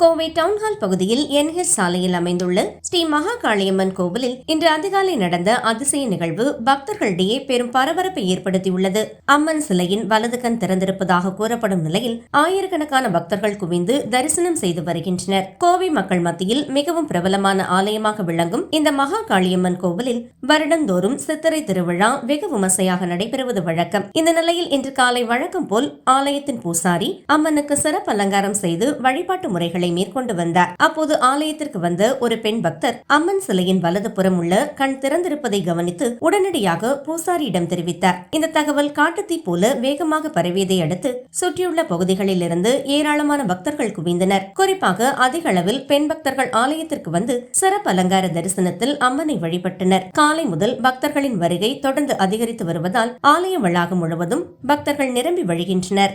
Kovai town hall பகுதியில் NH சாலையில் அமைந்துள்ள ஸ்ரீ மகாகாளியம்மன் கோவிலில் இன்று அதிகாலை நடந்த அதிசய நிகழ்வு பக்தர்களிடையே பெரும் பரபரப்பை ஏற்படுத்தியுள்ளது. அம்மன் சிலையின் வலது கண் திறந்திருப்பதாக கூறப்படும் நிலையில் ஆயிரக்கணக்கான பக்தர்கள் குவிந்து தரிசனம் செய்து வருகின்றனர். கோவை மக்கள் மத்தியில் மிகவும் பிரபலமான ஆலயமாக விளங்கும் இந்த மகா காளியம்மன் கோவிலில் வருடந்தோறும் சித்திரை திருவிழா வெகு விமர்சையாக நடைபெறுவது வழக்கம். இந்த நிலையில் இன்று காலை வழக்கம் போல் ஆலயத்தின் பூசாரி அம்மனுக்கு சிறப்பு அலங்காரம் செய்து வழிபாட்டு முறைகளை பணிகளை மேற்கொண்டு வந்தார். அப்போது ஆலயத்திற்கு வந்த ஒரு பெண் பக்தர் அம்மன் சிலையின் வலது புறம் உள்ள கண் திறந்திருப்பதை கவனித்து உடனடியாக பூசாரியிடம் தெரிவித்தார். இந்த தகவல் காட்டுத்தீ போல வேகமாக பரவியதை அடுத்து சுற்றியுள்ள பகுதிகளில் இருந்து ஏராளமான பக்தர்கள் குவிந்தனர். குறிப்பாக அதிக அளவில் பெண் பக்தர்கள் ஆலயத்திற்கு வந்து சிறப்பு அலங்கார தரிசனத்தில் அம்மனை வழிபட்டனர். காலை முதல் பக்தர்களின் வருகை தொடர்ந்து அதிகரித்து வருவதால் ஆலய வளாகம் முழுவதும் பக்தர்கள் நிரம்பி வழிகின்றனர்.